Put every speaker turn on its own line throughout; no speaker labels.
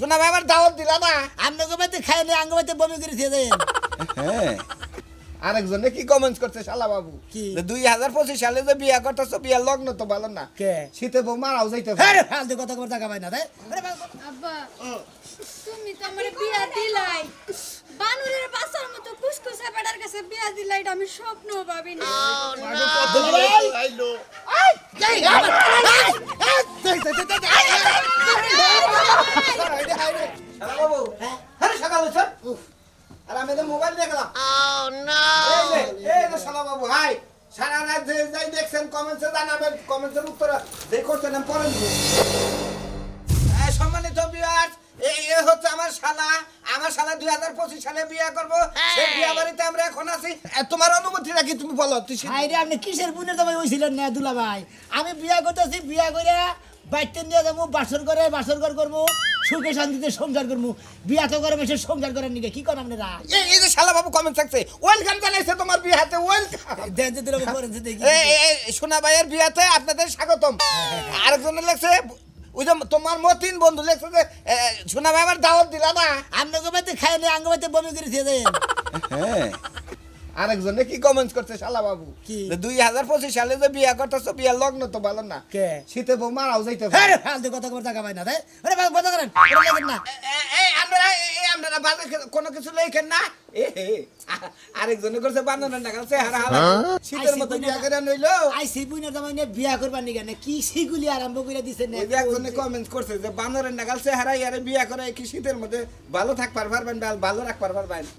শোনা ভাই, আমার দাওয়াত দিলা না।
আমি বাড়িতে খাই নি আঙ্গ বমি করে দিয়ে দেন
হ্যাঁ। আরেকজনে কি কমেন্টস করছে শালা বাবু?
কি?
দুই হাজার পঁচিশ সালে যে বিয়া করতেছো বিয়ার লগ্ন তো ভালো না।
কে?
শীতে বউ মারাও যাইতে
হ্যাঁ রে, ফালতু কথা কথা টাকা পাই না তাই
আব্বা তুমি তো আমার বিয়া দিলাই। বানুরের বাসার মতো কুসকুসে বেটার কাছে বিয়া দিলাই আমি স্বপ্ন
বাবু। হ্যাঁ। সকাল হচ্ছে আর আমি তো মোবাইল দেখলাম। এই যে, শালা বাবু হাই! সারা রাত যে যাই দেখছেন কমেন্টসে জানাবেন কমেন্টসের উত্তর যে করছেন আমি পরে দিব সম্মানিত ভিউয়ার্স এই এ হচ্ছে আমার শালা। আমার শালা দুই হাজার পঁচিশ সালে বিয়ে করব। সেই বিয়া বাড়িতে আমরা এখন আছি। তোমার অনুমতি নাকি তুমি বলো তুই সে-
আপনি কিসের বুনের দামে হয়েছিলেন না দুলা ভাই আমি বিয়া করতেছি বিয়া করে বাইতে নিয়ে যাব বাসর করে বাসর ঘর করব। সুখে শান্তিতে সংসার করব বিয়া তো করে বেশি সংসার করার নিকে? কি করেন আপনারা?
এই এই যে শালা বাবু কমেন্ট থাকছে ওয়েলকাম জানাইছে তোমার বিয়াতে ওয়েলকাম
দেন যে দুলা করেন যে দেখি।
এই এই, এই, সোনা ভাইয়ের বিয়াতে আপনাদের স্বাগতম। আরেকজনে লেখছে ওই যে তোমার মতিন বন্ধু লেখছে যে সোনা ভাই আমার দাওয়াত দিলা না?
আপনাকে বাড়িতে খাই নি বমি করে দিয়ে দেন।
হ্যাঁ। আরেকজনে কি কমেন্টস করছে শালা বাবু?
কি?
দুই হাজার পঁচিশ সালে যে বিয়া করতেছো বিয়ার লগ্ন তো ভালো না।
কে?
শীতে বউ মারাও যাইতে
ফালতু কথা কথা টাকা না তাই কথা করেন। না
বাজে কোনো কিছু লেখেন না? এ হে, আরেকজনে করছে বান্ধবের না কাছে হারা হারা। শীতের মতো বিয়া করে নইলো?
আই নিয়ে বিয়া করবার নিকে না কি সেগুলি আরম্ভ করে দিছেন না?
ওই যে একজনে কমেন্ট করছে যে বান্দরের নাগাল চেহারা ইয়ারে বিয়া করে কি শীতের মধ্যে ভালো থাকবার পারবেন বা ভালো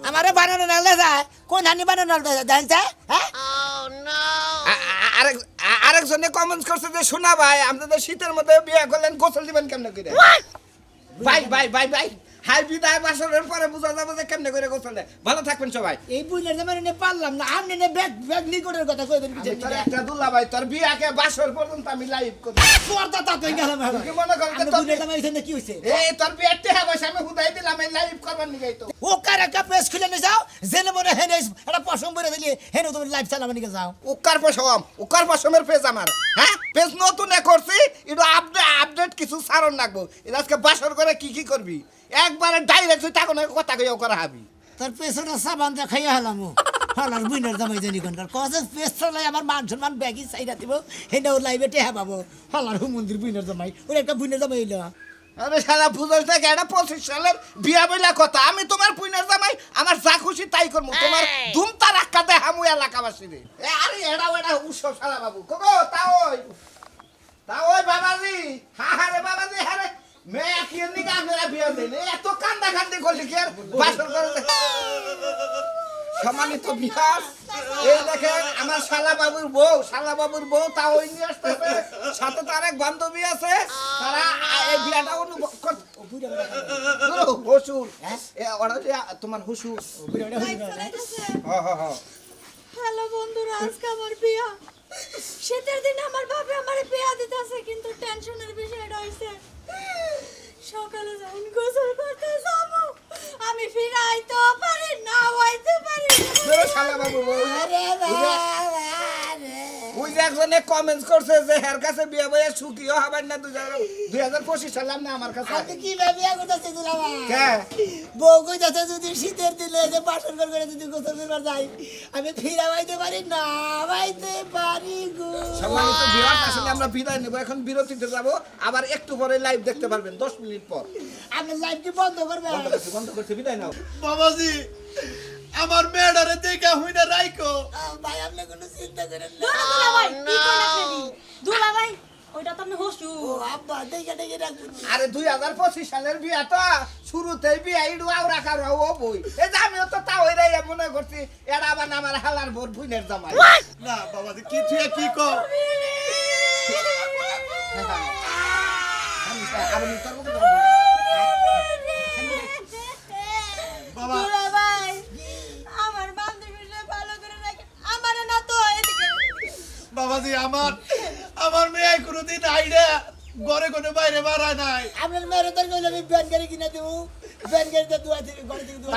আমারে বানানো নালে যায়? কোন হানি বানানো নালে যায় জানেন হ্যাঁ?
আরেক আরেকজনে কমেন্ট করছে যে শোনা ভাই আপনাদের শীতের মধ্যে বিয়া করলেন গোসল দিবেন কেমনে করে ভাই ভাই ভাই ভাই। হাই বিদায় বাসরের পরে বোঝা যাবে যে কেমনে করে গোসল দেয়। ভালো থাকবেন সবাই।
এই দামে নিয়ে পারলাম না আপনি নিয়ে ব্যাগ ব্যাগ কথা কই দেন কিছু
তোর একটা দুলা ভাই তোর বিয়াকে বাসর পর্যন্ত আমি লাইভ করি
পর্দা তা তুই গেলাম
কি মনে করেন যে
হইছে কি হইছে?
এই তোর বিয়ার টেহা বসে আমি হুদাই দিলাম এই লাইভ করবার নিগাই তো।
ও কার একটা পেজ খুলে নিয়ে যাও জেনে মনে হেনে একটা পশম করে দিলি হেনে তুমি লাইভ চালাবে নিকে যাও।
উকার পশম উকার পশমের পেজ আমার। হ্যাঁ? পেজ নতুন এ করছি একটু আপডেট আপডেট কিছু সারণ লাগবো এটা আজকে বাসর করে কি কি করবি? একবারে ডাইরেক্ট তুই তাকে কথা কইও করা হাবি।
তোর পেছনে সাবান দা খাইয়া হলাম হলার বুনের দামে জানি কোনকার কসে আমার মান সম্মান ব্যাগই চাইরা দিব হেনে ও লাইভে টেহা পাবো। হলার হু মন্দির বুনের জামাই ওর একটা বুনের জামাই হইল।
আরে সারা থেকে এটা পঁচিশ সালের বিয়া বইলা কথা আমি তোমার পুইনার জামাই আমার যা খুশি তাই করব তোমার দুম তার আক্কা দেয় হামু এলাকাবাসী রে। এ, আরে এড়া এটা উৎসব সারা বাবু। কগো তা ওই। তা ওই বাবাজি। হা হা রে বাবাজি হা এত কান্দা কান্দি করলি কি আর? বাসর করলে সম্মানিত বিকাশ এই দেখেন আমার শালা বাবুর বউ শালা বাবুর বউ তা ওই নিয়ে আসতেছে। সাথে তার এক বান্ধবী আছে। তারা এই বিয়াটা অনুভব করতে ওরা যে তোমার হুসুর। হ হ হ।
হ্যালো বন্ধুরা আজকে আমার বিয়া। শীতের দিনে আমার বাপে আমার বিয়া দিতেছে কিন্তু টেনশনের বিষয়টা হইছে। সকালে যখন গোসল করতে যাব আমি ফিরাইতে পারি না হইতে পারি
শালা বাবু
আরে বাবা।
ওই যে একজনে কমেন্টস করছে যে হের কাছে বিয়ে বইয়ে সুখীও হবেন না দুই হাজার দুই হাজার পঁচিশ সালাম না আমার কাছে।
আপনি কি বিয়া করতেছে দুলাভাই
কে?
বউ কইতাছে যদি শীতের দিনে যে বাসন ঘর করে যদি গোসল করবার যাই আমি ফিরা পাইতে পারি না পাইতে পারি গো।
সম্মানিত বিরাট আসলে আমরা বিদায় নেব। এখন বিরতিতে যাব। আবার একটু পরে লাইভ দেখতে পারবেন দশ মিনিট পর।
আপনি লাইভ কি বন্ধ করবেন
বন্ধ করছি বন্ধ করছি বিদায় নাও।
বাবাজি আমার মেয়েটারে দেখা হই না রাইকো
ভাই আপনি কোনো চিন্তা করেন না।
দুলাভাই কি কইলা ফেলি দুলাভাই ওইটা তো আপনি হসু।
ও আব্বা দেখে দেখে রাখুন।
আরে দুই হাজার পঁচিশ সালের বিয়া তো শুরুতেই বিয়া ইডু আউরা কারও ও বই। এই যে আমিও তো তাও এরাই মনে করছি এরা আবার আমার হালার ভোর বুইনের জামাই।
না বাবাজি কি তুই কি কো
আমি আর আমি তোর
বাবা বাবাজি আমার আমার মেয়ে কোনোদিন আইডা ঘরে কোনো বাইরে বাড়ায় নাই।
আপনার মেয়ের তোর কইলে আমি ব্যান গাড়ি কিনে দেবো। ব্যান গাড়িতে দুয়া থেকে ঘরে থেকে দুয়া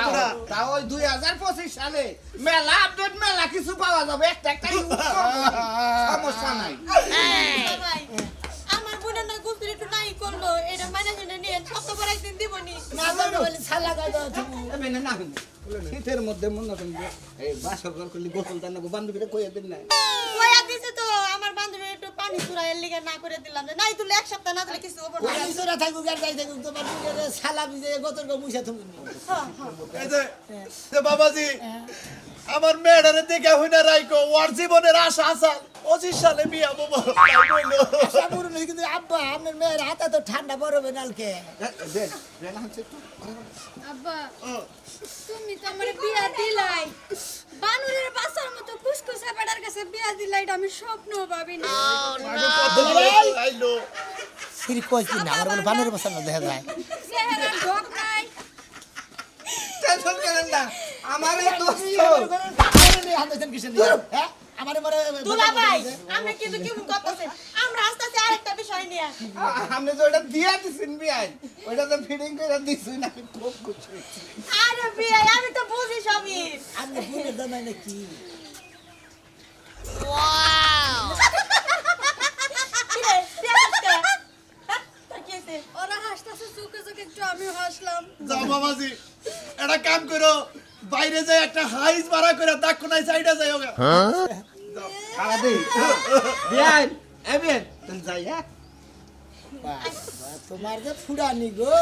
ওই দুই হাজার পঁচিশ সালে মেলা আপডেট মেলা কিছু পাওয়া যাবে। একটা একটা সমস্যা নাই।
আমার বোনের না একটু নাই করল। এটা মানে শুনে নিয়ে সপ্তাহ পর একদিন দিবনি?
বলি
এ না। শীতের মধ্যে মনে করেন এই বাসর ঘর করলে গোসল দান বান্ধবীরা কইয়া দিন না।
কইয়া দিছে তো আমার বান্ধবী একটু পানি চুরাইয়ের লিগে না করে দিলাম নাই তুলে এক সপ্তাহ না দিলে কিছু হবে না।
পানি চোরা থাকুক আর যাই থাকুক তোমার বুকের সালা ভিজে গতর গো মুছা তুমি
হ্যাঁ, হ্যাঁ।
এই যে যে বাবাজি আমার মেয়েটারে দেখে হইনা রাইকো ওর জীবনের আশা আশা পঁচিশ সালে বিয়া বাবা
আশা কিন্তু আব্বা আপনার মেয়ের হাতে তো ঠান্ডা বরফে নালকে?
আব্বা তুমি তো আমার বিয়া দিলাই। বানুরের বাসার মতো কুসকুসা বেটার কাছে বিয়া দিলাই এটা আমি স্বপ্ন ভাবিনি
আইলো।
সিরি কইছি না আমার বলে বানের। বসার না দেখা যায়।
চেহারা ঢোক নাই
টেনশন করেন না আমার এই দোস্ত
হ্যাঁ? আমার
দুলা ভাই আমরা কিন্তু কি করতেছেন আমরা আস্তে আস্তে আরেকটা বিষয় নিয়ে
আপনি যে ওটা দিয়া দিছেন বিয়াই ওটা তো ফিটিং করে দিছেন আমি খুব খুশি
আরে বিয়া আমি তো বুঝি সবই।
আমি ভুলে জানাই নাকি?
কিরে, বিয়া করতে? হ্যাঁ? তোর কি হয়েছে? ওরা হাসতেছে চোখে চোখে একটু আমিও হাসলাম।
যাও বাবাজি একটা কাম করো বাইরে যাই একটা হাইস ভাড়া করে কোনাই সাইডে যাই ওগা।
খাওয়া তুমি যাই হ্যাঁ?
তোমার যে ফুডানি গো।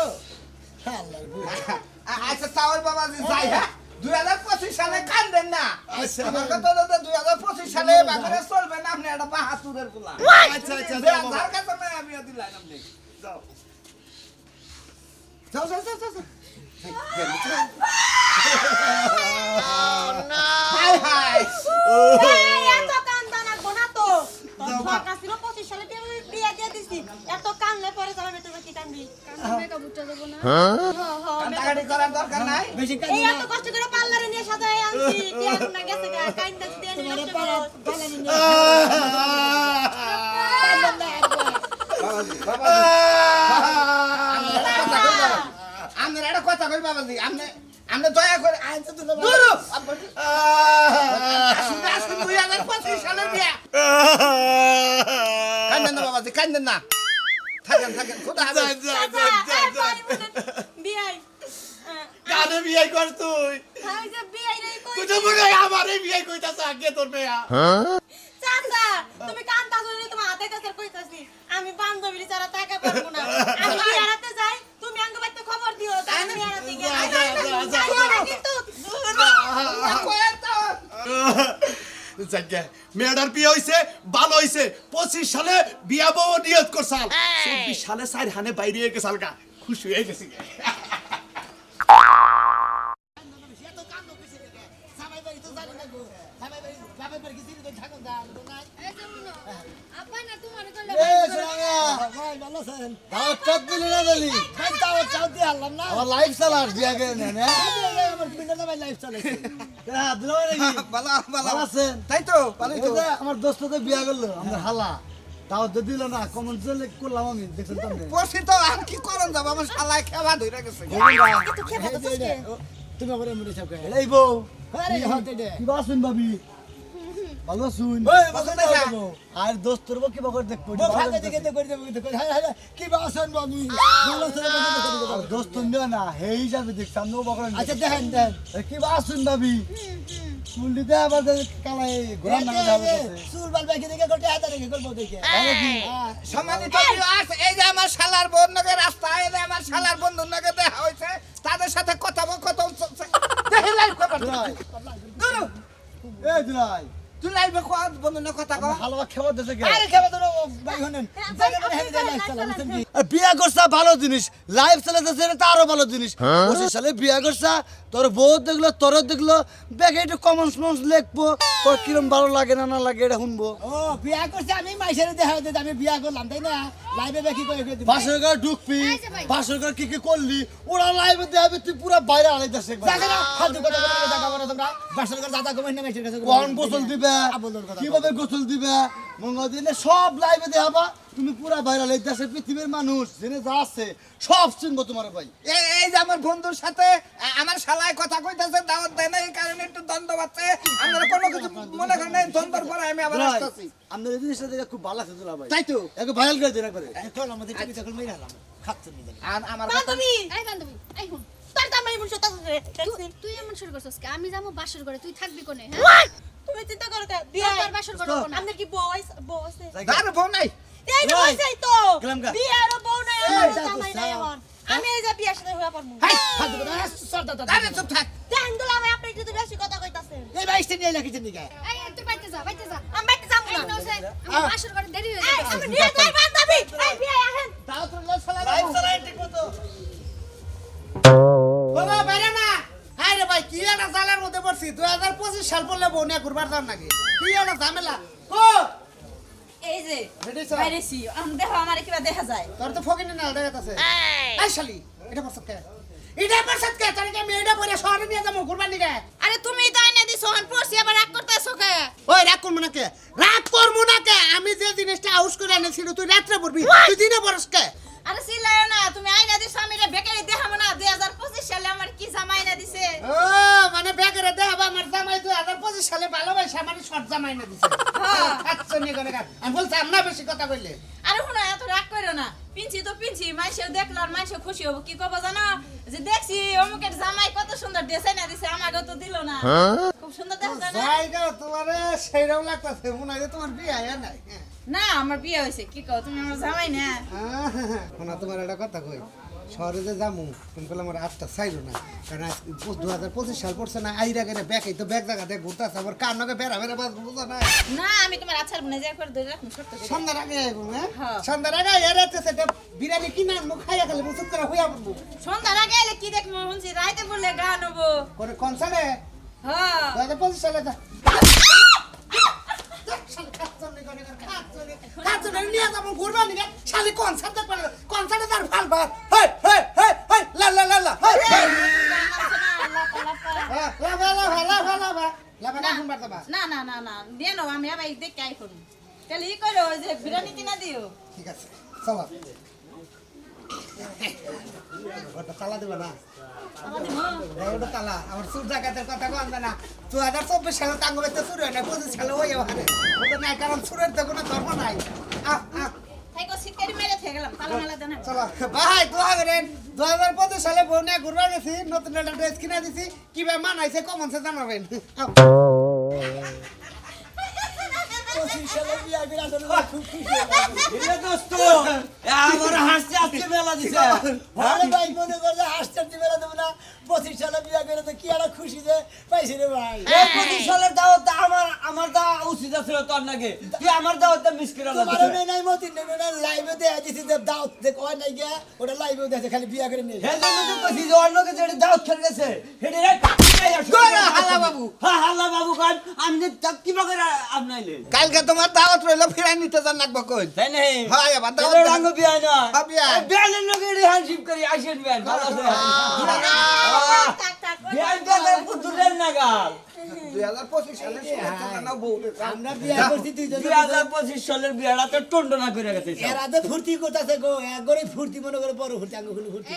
আচ্ছা তাওই বাবা যে যাই হ্যাঁ? দুই হাজার পঁচিশ সালে কানবেন না?
আচ্ছা।
আমার কথা হলো দুই হাজার পঁচিশ সালে বাজারে চলবে না আপনি একটা বাহাতুরের পোলা
আচ্ছা আচ্ছা
যে যার কাছে নাই আমি দিলাম আপনি।
যাও।
যাও যাও যাও যাও হাই হাই।
এই, এত কান্দা লাগবো না তো তোর শখ আছিল পঁচিশ সালে বিয়ে বিয়ে দিয়ে দিছি এত কানলে পরে যাবে তুমি কি কানবি
কান্দাকাটি করার দরকার নাই।
বেশি
এই
কাঁদি না।
এত কষ্ট করে পার্লারে নিয়ে সাজাই আনছি। না গেছে গা কাইন্দা দিয়ে নষ্ট করো।
না না।
বাবাজি বাবাজি আপনার একটা কথা কই বাবাজি? আপনি আপনি দয়া করে
আইন তো
দূর আসুন আসুন দুই হাজার পঁচিশ সালে বিয়া। কান্দেন না বাবাজি কান্দেন না। থাকেন থাকেন খোদা হাফেজ
এই বাড়ি বলে বিয়াই আহ,
কারে বিয়ে কর তুই
আমি যে বিয়াই রে কই
তুই তো মনে হয় আমারে বিয়ে কইতাছ আগে তোর মেয়া
চাচা তুমি কান্তা শুনে তোমার হাতে কাছে কইতাছি আমি বান্ধবীর ছাড়া টাকা পারব না আমি বিয়ারাতে যাই তুমি আঙ্গ বাইতে খবর দিও আমি গিয়ে কিন্তু
মেয়েটার বিয়ে হইছে ভালো হইছে। পঁচিশ সালে বিয়া বউ নিয়ত করছাল চব্বিশ সালে চার হানে বাইরে হয়ে গেছাল গা খুশি হয়ে গেছি।
ভালো আছেন?
দাওয়াত চাপ দিলি না দিলি
না।
আমার লাইফ দিয়া নে
পিন্ডা চালাইছে।
হ্যাঁ আছেন?
তাই তো ভালোই তো।
আমার দোস্তকে বিয়া করল আমার হালা। তাও তো দিল না কমন চলে করলাম আমি দেখছেন তো
বসি তো আর কি করন যাব? আমার শালায় খেবা ধরে গেছে।
তুমি আবার এমনি সব
এই বউ।
আরে, হাত দে।
কি বাসুন ভাবি? ভালো শুন।
দেখা।
আর দোস্তর বউ কি বকর দেখব?
বউ ফাঁকা দিকে তো করে দেবো, কিন্তু করে, হায়, হায়, কি বাসন বাবু? ভালো ভালো ভালো।
দোস্তর নিও না হেই হিসাবে দেখছি আমি বকর
আচ্ছা দেখেন দেখেন।
কি বাসুন ভাবি? চুলটিতে আবার কালাই ঘোরার নামে যাবে
চুল বাল বাকি দেখে গোটে হাতে রেখে করব দেখে। হ্যাঁ।
সম্মানিত viewers, এই যে আমার শালার বোন নগে রাস্তা এই যে আমার শালার বন্ধুর নগে দেখা হয়েছে তাদের সাথে কথা বল কথা চলছে। দেখে লাইভ
এই দুলাই
তুই লাইভে বন্ধু না কথা কও।
হালুয়া
আরে ভাই হনেন
আর বিয়া করছা ভালো জিনিস। লাইফ চালাতেছে এটা তারও ভালো জিনিস। পঁচিশ সালে বিয়া করছা তোর বউ দেখল তোর দেখল। ব্যাগে একটু কমন সমন্স লিখব তোর কিরম ভালো লাগে না না লাগে এটা শুনব।
ও বিয়া করছে আমি মাইসের দেখা আমি বিয়া করলাম তাই না? লাইভে দেখি কই কই দিবি।
বাসর ঘর ঢুকবি বাসর ঘর কি কি করলি ওরা লাইভে দেখাবি তুই পুরো বাইরে আলাইতেছে
জায়গা না ফালতু কথা তোমরা। বাসর দাদা কমাই না মাইসের কাছে
কোন গোসল দিবে? কীভাবে গোসল দিবে? মঙ্গল দিনে সব লাইভে দেখাবা তুমি পুরা ভাইরাল এই দেশের পৃথিবীর মানুষ জেনে যা আছে সব চিনবো তোমার ভাই।
এই যে আমার বন্ধুর সাথে আমার শালায় কথা কইতাছে দাওয়াত দেয় না এই কারণে একটু দ্বন্দ্ব পাচ্ছে আমরা কোনো কিছু মনে করেন এই দ্বন্দ্বর পরে আমি আবার আসতেছি।
আপনার এই জিনিসটা দেখে খুব ভালো লাগছে দুলা ভাই।
তাই তো।
একে ভাইরাল করে দিন একবারে।
এখন আমাদের টিভি তখন মেরে হলাম খাচ্ছে নি
আর আমার
বান্ধবী!
এই বান্ধবী এই হুন।
রে
তুই- তুই এমন শুরু করছিস আমি যাব বাসর করে তুই থাকবি কোনে হ্যাঁ?
তুমি চিন্তা করো কে
বিয়ে আর বাসর করব না
আপনার কি বউ আছে বউ আছে
যার বউ নাই।
এই যে
ওই,
তো। বিয়ে আর বউ নাই আমার জামাই নাই
যা।
এমন আমি এই যে বিয়ের সাথে হয়ে পারব
হাই ফালতু কথা। হ্যাঁ, সর দাও, দাও, দাও।
আরে চুপ থাক।
দেন দুলা ভাই আপনি যদি বেশি কথা কইতাছেন
এই বাইশটা নিয়ে লাখিছে নিকা?
এই, এই, তুই বাইতে যা বাইতে যা।
আমি বাইতে যাব
এই
না
নৌসে, আমার বাসর করে দেরি হয়ে
এই
যাবে
আমি নিয়ে যাই বান্ধবী এই বিয়ে আহেন।
তাও তো লস ফেলা
লাইভ চালাই ঠিক মতো।
বাবা বাইরে না। রে ভাই কি একটা জালের মধ্যে পড়ছি? দুই হাজার পঁচিশ সাল পড়লে ঘুরবার যান নাকি? কি একটা ঝামেলা? ও
এই যে বাইরেছি আমি দেখো আমার কিবা দেখা যায়।
তোর তো ফকিনি নাল দেখা আছে এই শালি এটা পছন্দ কে? এটা পছন্দ কে? তোর আমি এটা পরে শহরে নিয়ে যাব ঘুরবার নিকে?
আরে তুমি তো আইনা দিছো আমি পড়ছি আবার রাগ করতেছো কে?
ওই রাগ করব না কে? রাগ করব না কে? আমি যে জিনিসটা আউস করে এনেছি তুই রাত্রে পড়বি। তুই দিনে পড়স কে?
আরে সিলাইও না তুমি আইনা দিছো আমি এটা বেকারি দেখাবো না 2025 সালে আমার কি জামা আইনা দিছে?
ও মানে ব্যাগের দেখাবা আমার জামাই দুই হাজার পঁচিশ সালে ভালোবাসে আমার শর্ট জামাই না দিছে।
হ্যাঁ।
খাচ্ছ নিয়ে গনে আমি বলছি না বেশি কথা কইলে।
আরে শোনো এত রাগ করো না। পিঞ্চি তো পিঞ্চি মাইসেও দেখল আর মাইসেও খুশি হব। কি কব জানো? যে দেখছি অমুকের জামাই কত সুন্দর ড্রেস দিছে আমাকে তো দিল না। খুব সুন্দর দেখা যায়
জায়গা তোমার সেইরকম লাগতেছে মনে হয় তোমার বিয়ে হয় নাই।
না আমার বিয়ে হয়েছে কি কও তুমি আমার জামাই না?
শোনা তোমার একটা কথা কই। শহরে যে যামু তুমি বলে আমার আটটা চাইলো না। কারণ দু হাজার পঁচিশ সাল পড়ছে না আইরা গেলে ব্যাগ এই তো ব্যাগ জায়গাতে ঘুরতেছে আবার কার নগে বেড়া বেড়া বাস বুঝো না?
না আমি তোমার আচার বনে যা করে ধরে রাখুন
সন্ধ্যার আগে আইবো হ্যাঁ। সন্ধ্যার আগে এর রাতে সেটা বিরিয়ানি কিনা মুখ খাইয়া খালি মুসুক করে হইয়া পড়ব।
সন্ধ্যার আগে এলে কি দেখব শুনছি রাইতে বললে গান হব।
করে কনসার্টে
হ্যাঁ
দু হাজার পঁচিশ সালে যা কনসার্টে তার ভালো ভালো হেই হেই হেই হেই লা লা লা লা হেই হ্যাঁ, না যাবা
না না না না দিয়ে নাও আমি আবার দেখে আইফোন তাহলে ই করো যে বিরিয়ানি কিনা দিও
ঠিক আছে চলো ওটা তালা দেবে না? ওটা তালা। আমার সুর জায়গাতে কথা কন না দু হাজার চব্বিশ সালে টাঙ্গ বেতে শুরু হয় না পঁচিশ সালে ওই ওখানে। ওটা নাই কারণ সুরের তো কোনো ধর্ম নাই। আহ আহ। চলো ভাই দোয়া করেন। দু হাজার পঁচিশ সালে বউ ঘুরবা গেছি নতুন একটা ড্রেস কিনা দিছি। কীভাবে মানাইছে কমনসে জানাবেন আও।
পঁচিশ সালে বিয়া করে আসলে খুব খুশি হলাম।
এ দোস্ত আমার হাসতে হাসতে মেলা দিছে
আরে ভাই মনে করে যে হাসতে মেলা দেবো না পঁচিশ সালে বিয়া করে তো কি একটা খুশি যে পাইছি রে ভাই
পঁচিশ সালের দাওয়াত আমার আমার দাওয়া উচিত
খালি
গেছে হেডে রে হ্যাঁ
কালকে তোমার দাওয়াত রইল ফিরাই নিতে যান লাগবো কই
তাই
হ্যাঁ, দাওয়াত
দাওয়াত
দেন।
না
হ্যাঁ, বিয়াই।
বিয়ানের লগে রে করি আসেন বিয়ান ভালো আছে
থাক থাক
পুতুলের নাগাল
দুই হাজার পঁচিশ সালে শুনেছে জানাও বউ
আমরা বিয়া
তো টন্ডনা করে গেছে
ফুর্তি করতেছে গো একবারে ফুর্তি মনে করে বড় ফুর্তি আঙ্গ ফুর্তি।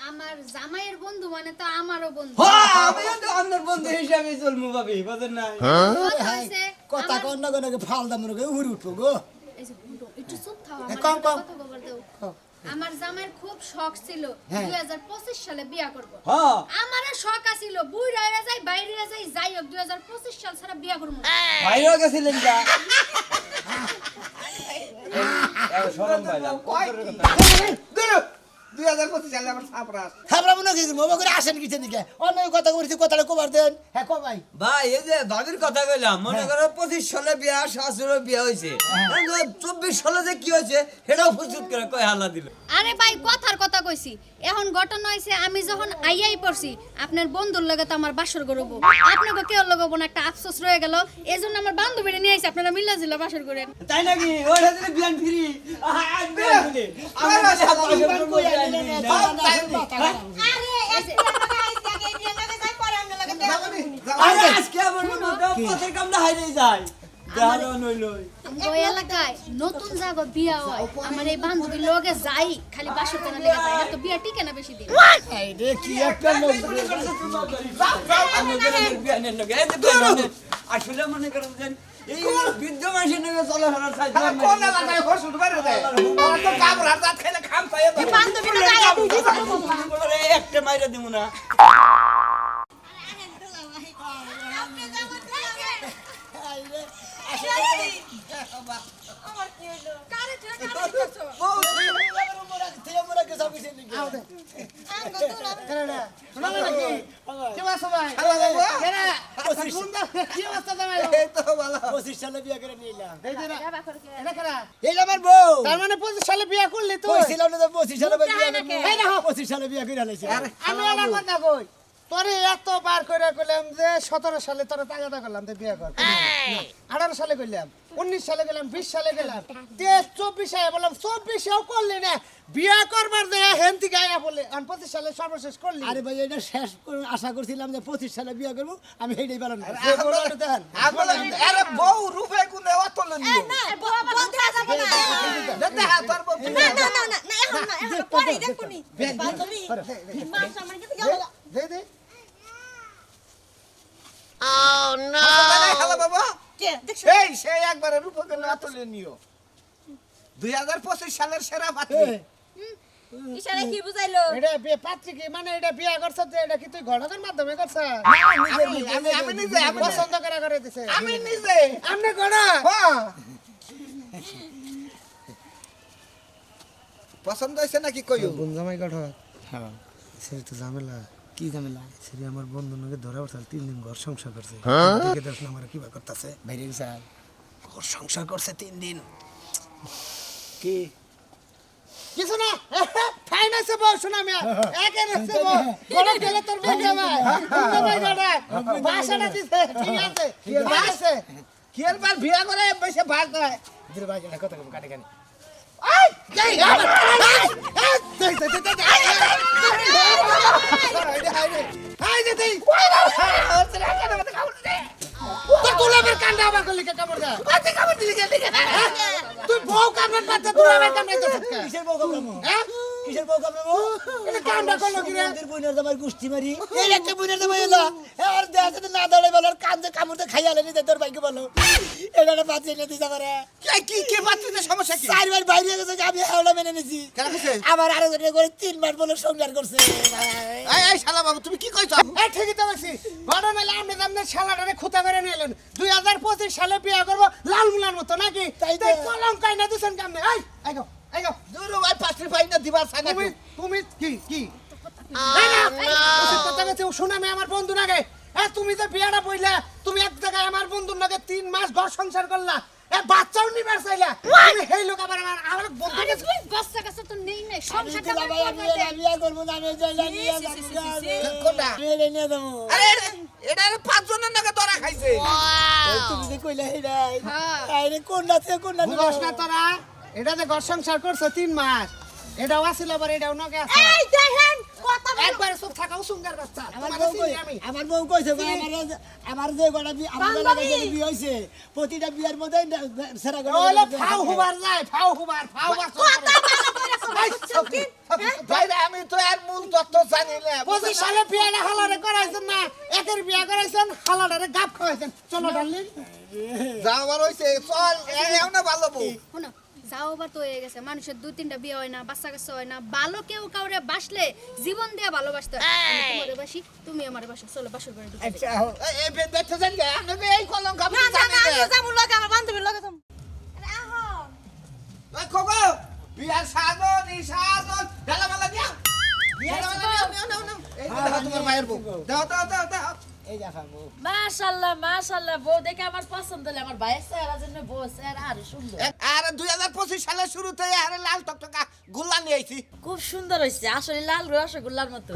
আমার জামাইয়ের বন্ধু মানে তো আমারও বন্ধু।
হ্যাঁ, আমিও তো আপনার বন্ধু হিসাবে চলবো ভাবি বুঝেন না
কথা হইছে,
কথা
আমার-
কন ফালদা মনে করে উড়ি উঠবো গো।
একটু চুপ থাও,
কম, কম।
কথা বলবার দাও। আমার জামাইয়ের খুব শখ ছিল
হ্যাঁ।
দুই হাজার পঁচিশ সালে বিয়া করব।
হ্যাঁ
আমার শখ আছিল বুড়া যাই বাইরে যাই যাই হোক দুই হাজার পঁচিশ সাল ছাড়া বিয়া করব।
বাইরেও গেছিলেন যা। সরম পাইলাম।
দুই হাজার পঁচিশ সালে আমার সাপরাস
আমরা মনে করি মোবা করে আসেন কিছু দিকে অন্য কথা বলছি কথাটা কবার দেন। হ্যাঁ ক ভাই।
ভাই এই যে ভাবির কথা কইলাম মনে করো পঁচিশ সালে বিয়া শাশুড়ের বিয়া হয়েছে চব্বিশ সালে যে কি হয়েছে সেটাও প্রস্তুত করে কয় হাল্লা দিল।
আরে ভাই কথার কথা কইছি। এখন ঘটনা হয়েছে আমি যখন আইয়াই পড়ছি আপনার বন্ধুর লগে তো আমার বাসর করব আপনাকে কেউ লগাবো না একটা আফসোস রয়ে গেল। এই জন্য আমার বান্ধবীরা নিয়ে আইসি আপনারা মিল্লা জিলা বাসর করেন
তাই নাকি? ওই হাতে বিয়ান ফিরি।
আরে
আজকে আমার মনে হয় পথের কামটা হাইরে যায়।
এলাকায় নতুন জায়গা বিয়া হয়। আমার এই বান্ধবীর লগে যাই খালি বাসর কেনা লেগে যায়। তো বিয়া টিকে না বেশি দিন।
কি একটা
আসলে মনে করেন যে এই বৃদ্ধ মানুষের নামে
কোন এলাকায় তো কাপড় হাত খাম
দিছে
একটা
মাইরা দিব না
কারে তুই কারে দিতেছো
এই তো ভালো
পঁচিশ সালে বিয়ে
মানে করলি
তো পঁচিশ সালে বিয়ে করে
আমি একটা কথা কই তোরে এত বার করে কইলাম যে সতেরো সালে তোরে তাগাদা করলাম তো বিয়ে কর আঠারো সালে করলাম উনিশ সালে গেলাম বিশ সালে গেলাম তেইশ চব্বিশে বললাম চব্বিশেও করলি না বিয়া করবার যে হেন থেকে আয়া বলে আর পঁচিশ সালে সর্বশেষ করলি
আরে ভাই এটা শেষ আশা করছিলাম যে পঁচিশ সালে বিয়ে করব আমি
আগলে আরে বউ রূপে
না না না না এখন না এখন পরে দেখুনি বান্ধবী মাস আমার কাছে গেল
দে দে
হ্যালো বাবা।
কে? দেখছ?
এই সেই একবারে অতুলনীয় দুই হাজার পঁচিশ সালের সেরা পাত্রী।
ইশারা কি বুঝাইলো?
এটা বিয়ে পাত্রী কি? মানে এটা বিয়া করছ যে এটা কি তুই ঘটকের মাধ্যমে করছ?
আমি আমি- আমি নিজে আমি নিজে
পছন্দ করে করে দিছে।
আমি নিজে।
আমনে গড়া
হ্যাঁ। পছন্দ হয়েছে নাকি কইও
বোন জামাই গঠক
হ্যাঁ,
সেটা তো ঝামেলা।
কি ঝামেলা?
সেটা আমার বন্ধু নাকি ধরা পড়ছে তিন দিন ঘর সংসার করছে। দেখে দেখ না আমার কিবা করতেছে?
বাইরে স্যার
ঘর সংসার করছে তিন দিন।
কি?
কিছু না। ফাইনান্সে বল শোনা আমি। একে রেছে বল। গড়া গেলে তোর বেগে ভাই। জামাই গড়া ভাষাটা দিছে ঠিক আছে। ঠিক আছে
কি এর বার বিয়া করে বেশি ভাগ দেয়
দিলে ভাই কথা কম কাটে কানে।
এই, এই, আমার- তুই
কে কামড় দা
কত কামড় দিলি কে দিকে
তুই বউ কামড়
কিসের বউ কামড়াবো বউ?
এটা কামড়া করল কি রে?
মন্দির বইনের জামাই গুষ্টি মারি। এই একটা বইনের জামাই এলো। আর না দাঁড়াই বলো কান্দে কামড়তে খাইয়া লেনি তোর ভাইকে বলো। এটা একটা বাচ্চা এনে দিতে
কি কি বাচ্চাদের সমস্যা কি?
চারবার বাইরে গেছে আমি হাওড়া মেনে নিছি।
কেন কইছে?
আমার করে তিন বলে সংসার করছে।
এই এই শালা বাবু তুমি কি কইছো?
এই ঠিকই তো বলছি। ঘটনা মেলে আপনি আপনার শালাটারে খুঁতা করে হাজার পঁচিশ সালে বিয়ে করব লাল মুলার মতো নাকি?
তাই
কলম কাইনা দিছেন কেমনে? এই এই গো এই গো
দূর ভাই পাত্রী পাই না দিবার চাই
তুমি তুমি কি কি না, আমি আমার বন্ধু নাগে এ তুমি যে বিয়াটা বইলা তুমি এক জায়গায় আমার বন্ধুর নাগে তিন মাস ঘর সংসার করলা বাচ্চাও নিবার চাইলা তুমি সেই লোক আবার আমার আমার বন্ধু
আরে তুই বাচ্চা কাছে তো নেই নাই সংসারটা আমার করবে দে।
না আমি যাইলা নিয়ে
সি, সি, সি, সি, সি।
কোনটা?
যাব নিয়ে যাব
আরে এটা- পাঁচ জনের নাকি ধরা খাইছে
তুমি যে কইলা হেরাই
হ্যাঁ।
আরে কোন নাচে কোন
না তোরা এটা যে ঘর সংসার করছ তিন মাস। এটাও আসিল আবার এটাও নগে আছে।
এই দেখেন
একবার চুপ থাকাও সুন্দর বাচ্চা।
আমার বউ কই আমার বউ কইছে আমার আমার যে গড়া বি আমার গড়া যে বিয়ে হইছে প্রতিটা বিয়ের মধ্যে সেরা
ওলে
গড়া
ফাও হুবার যায় ফাও হুবার ফাও
ভাই আমি তো এর মূল তত্ত্ব জানি না
পঁচিশ সালে বিয়াটা হালারে করাইছেন না একের বিয়া করাইছেন হালারে গাপ খাওয়াইছেন। চলো ডার্লিং।
যাওয়ার হইছে চল এও না ভালো বউ।
শোনো যাও বা তো হয়ে গেছে মানুষের দুই তিনটা বিয়ে হয় না বাচ্চা কাচ্চা হয় না ভালো কেউ কাউরে বাসলে জীবন দিয়ে ভালোবাসতে হয় বাসি তুমি আমারে বাসো চলো বাসর দিতে
আচ্ছা
এই বউ
দেখা
আমার পছন্দ হলে আমার ভাইয়ের চেহারা জন্য বউ চেহারা আরও সুন্দর।
দুই হাজার পঁচিশ সালের শুরুতে আরে লাল টকটকা গুল্লা নিয়ে আইছি।
খুব সুন্দর হয়েছে আসলে লাল রসগোল্লার মতো।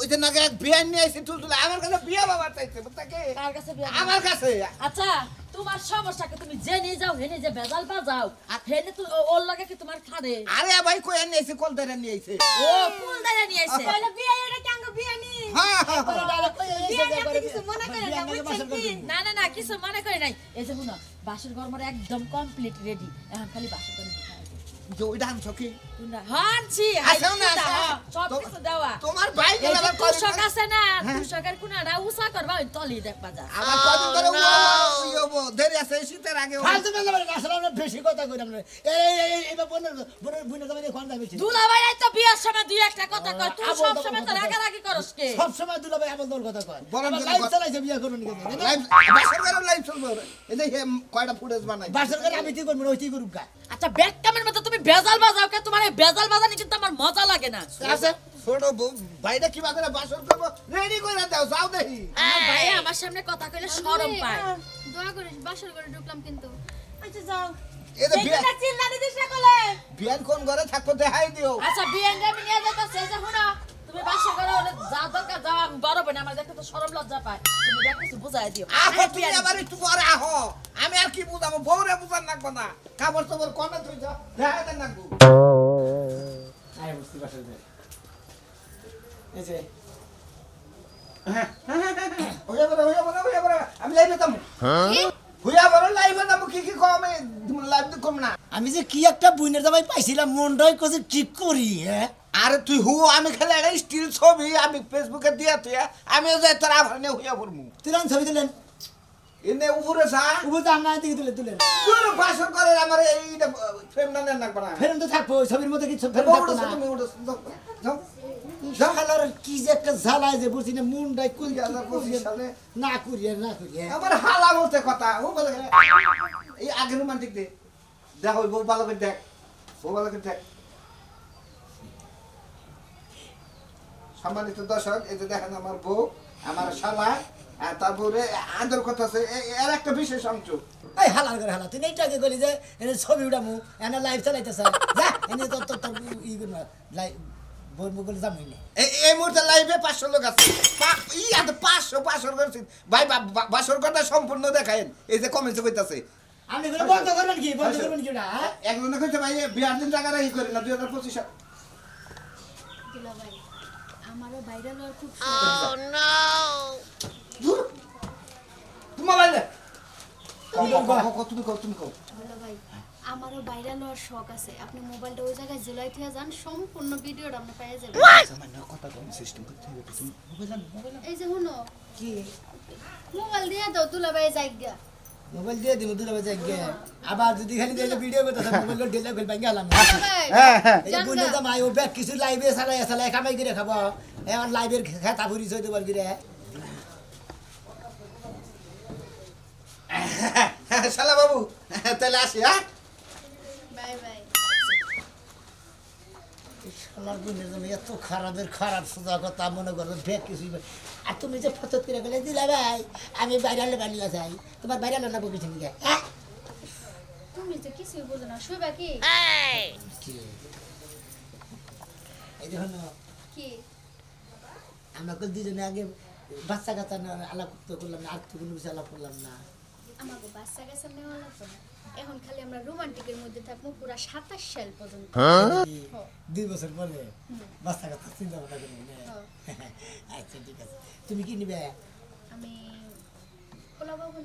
ওই যে নাকি এক বিয়া নিয়ে আইছি তুল তুলে আমার কাছে বিয়া বাবার চাইছে বুঝতে
কার কাছে?
আমার কাছে।
আচ্ছা। তোমার সমস্যাকে তুমি জেনে যাও হেনে যে বেজাল পা যাও হেনে তো ও- ওর লগে কি তোমার খাদে?
আরে ভাই কই কল ধরে নিয়ে আইছে।
ও দাঁড়া নিয়ে আইছে।
তাহলে বিয়ে এটা কেন বিয়ে নি
হ্যাঁ হ্যাঁ হ্যাঁ।
বিয়ে নিয়ে আপনি কিছু মনে করেন না বুঝছেন কি?
না না না কিছু মনে করে নাই। এই যে শুনো বাসর ঘর মোর একদম কমপ্লিট রেডি এখন খালি বাসর হানছি
না,
সব কিছু দেওয়া।
তোমার ভাই গেলে আবার
তুষক আছে না তুষকের কোনাটা উঁচা করবা ওই তলি দেখবা যা।
আমার কদিন ধরে হব, দেরি আছে শীতের আগে
ফালতু বেলা বেলা আসলে আমরা বেশি কথা কই আমরা এই এই এই বোনের বোনের বোনের জামাই কোন দাবি
দুলাভাই এই তো বিয়ার সময় দুই একটা কথা কয় তুই সব সময় তো
কথা কয়।
করস কে?
সব সময় দুলাভাই আমল দল কথা কয়।
বলেন
লাইভ চালাইছে বিয়া করুন কি
লাইভ- বাসর ঘরেও লাইভ চলবে এই যে কয়টা ফুটেজ বানাই
বাসর করে আমি তুই করব ওই তুই করুক গা?
আচ্ছা ব্যাগ কামের মতো তুমি বেজাল বাজাও কে? তোমার বেজাল বাজানি কিন্তু আমার মজা লাগে না।
ছোট ভাইটা করে বাসর করব? রেডি করে দাও যাও দেখি।
আমার ভাই আমার সামনে কথা কইলে শরম পায়।
দোয়া করিস বাসর করে ঢুকলাম কিন্তু।
আচ্ছা যাও।
এই যে বিয়া-
এইটা না কলে।
বিয়ার কোন ঘরে দেখাই দিও।
আচ্ছা নিয়ে যে শুনো তুমি বাসা করে ওরে যা দরকার যাও আমি বড় বোন আমার দেখতে তো শরম লজ্জা পায়। তুমি দেখ কিছু বুঝাই দিও।
আহো তুমি আবার একটু পরে আহো। আমি আর কি বুঝাবো? বউরে বুঝার নাকবো না। কাপড় চোপড় কনে তুই যা দেখাই দেন নাকবো
আয় বুঝতে পারছি এই যে
হইয়া বড় হইয়া বড় হইয়া বড় আমি লাইভে যাব হইয়া বড় লাইভে যাব কি কি কমে? লাইভ কম না।
আমি যে কি একটা বুইনের জামাই পাইছিলাম মনটাই কছে কি করি হ্যাঁ?
আরে তুই হু আমি খালি একটা স্টিল ছবি আমি ফেসবুকে দিয়া তুই আমিও যাই তোর আবার নিয়ে হইয়া পড়মু।
তুই ছবি দিলেন
এনে উপরে যা।
উপর তো আমরা দিকে তুলে তুলেন
তুই বাসন করে আমার এইটা ফ্রেম না নেন না
ফেরন তো থাকব ছবির মধ্যে কিছু ফেরন থাকব না?
তুমি যাও
শালার কি যে একটা যে বুঝছি না মুন্ডাই কুল
সালে
না? করিয়ে না করিয়ে।
আমার হালা বলতে কথা ও বলে এই আগের রোমান্টিক দে। দেখ ওই বউ ভালো করে দেখ বউ ভালো করে দেখ। সম্মানিত দর্শক এই যে দেখেন আমার বউ আমার শালা তারপরে আদর কথা আছে এর একটা বিশেষ অংশ।
এই হালাল করে হালা তুই এইটাকে করি যে ছবি উঠামু এনে লাইভ চালাইতেছ। যা এনে তোর তোর তোর ই লাইভ বলব বলে যাবই না
এই মুহূর্তে লাইভে পাঁচশো লোক আছে। পা- ই পাঁচশো পাঁচশো করছি ভাই বাসর কথা সম্পূর্ণ দেখায়েন। এই যে কমেন্টে কইতাছে।
আপনি এগুলো বন্ধ করবেন কি? বন্ধ করবেন কি না হ্যাঁ?
একজনে ভাই বিয়ার দিন টাকা রাখি করি না দুই হাজার পঁচিশ
আমারও ভাইরাল হওয়ার খুব
তুমি মোবাইল দে
তুমি কও, কও।
কও, তুমি কও
ভালো ভাই আমারও ভাইরাল হওয়ার শখ আছে। আপনি মোবাইলটা ওই জায়গায় জেলাই থেকে যান সম্পূর্ণ ভিডিওটা আপনি পেয়ে যাবেন।
সামান্য কথা কম সিস্টেম করতে হবে তুমি মোবাইল মোবাইল
এই যে শুনো
কি?
মোবাইল দিয়ে দাও
মোবাইল দিয়ে বাজে গে আবার যদি খালি দিয়ে ভিডিও করতে মোবাইল করে ঢেলে ফেল ভাঙ্গা হলাম
হ্যাঁ হ্যাঁ
এই বন্ধু মাই ও ব্যাগ কিছু লাইভে কামাই করে খাব। এখন লাইভের খেতা ভরি চইতে পারবি রে।
শালা বাবু তাহলে আসি হ্যাঁ?
Bye bye.
শালার বোনের জন্য এত খারাপের খারাপ সোজা কথা মনে কিছুই আর তুমি যে ফটো করে গেলে দিলা ভাই আমি বাইরে বানিয়ে যাই তোমার বাইরে না বকেছি নিয়ে
তুমি তো কিছুই বোঝো না শুইবা কি?
এই! দেখুন
কি?
আমাকে দুজনে আগে বাচ্চা কাচ্চা না আলাপ তো করলাম না আর তো কোনো কিছু আলাপ করলাম না।
আমাকে বাচ্চা কাছে নেওয়া না এখন খালি আমরা রোমান্টিকের মধ্যে থাকব পুরা সাতাশ সাল পর্যন্ত।
দুই বছর পরে বাচ্চা চিন্তা ভাবনা
হ্যাঁ।
আচ্ছা ঠিক আছে। তুমি কি নিবে?
আমি পোলা বাবু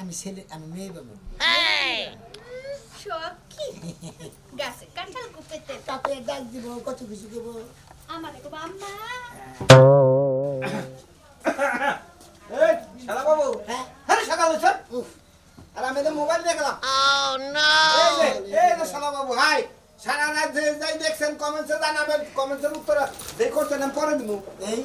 আমি ছেলে আমি মেয়ে পাবো
শখ কি গাছে কাঁঠাল কুপেতে।
তাতে ডাক দিব কত কিছু দেবো।
আমার একটু
আমি তো মোবাইল দেখলাম। এই যে এই যে শালা বাবু হাই! সারা রাত যে যাই দেখছেন কমেন্টসে জানাবেন কমেন্টসের উত্তর যে করছেন আমি পরে দিব।
এই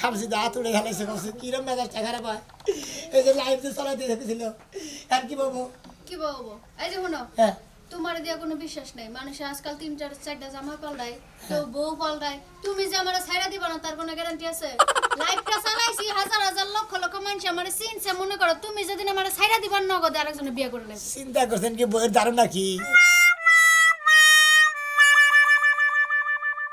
খামছি দাঁত উড়ে করছে কিরম মেজাজটা খারাপ হয় এই যে লাইভ যে চলাইতে দেখেছিল আর কি বলব?
কি বলব? এই যে শুনো।
হ্যাঁ।
তোমার দিয়া কোনো বিশ্বাস নাই। মানুষে আজকাল তিন, চার, চারটা জামা পাল্টায়, তো বউ পাল্টায়। তুমি যে আমার ছাইড়া দিবা না, তার কোনো গ্যারান্টি আছে? লাইফটা চালাইছি, হাজার হাজার লক্ষ লক্ষ মানুষ আমার চিনছে, মনে করো, তুমি যেদিন আমার ছাইড়া দিবার নগদে আরেকজনে বিয়ে করে নেবে।
চিন্তা করছেন কি বইয়ের ধারণা নাকি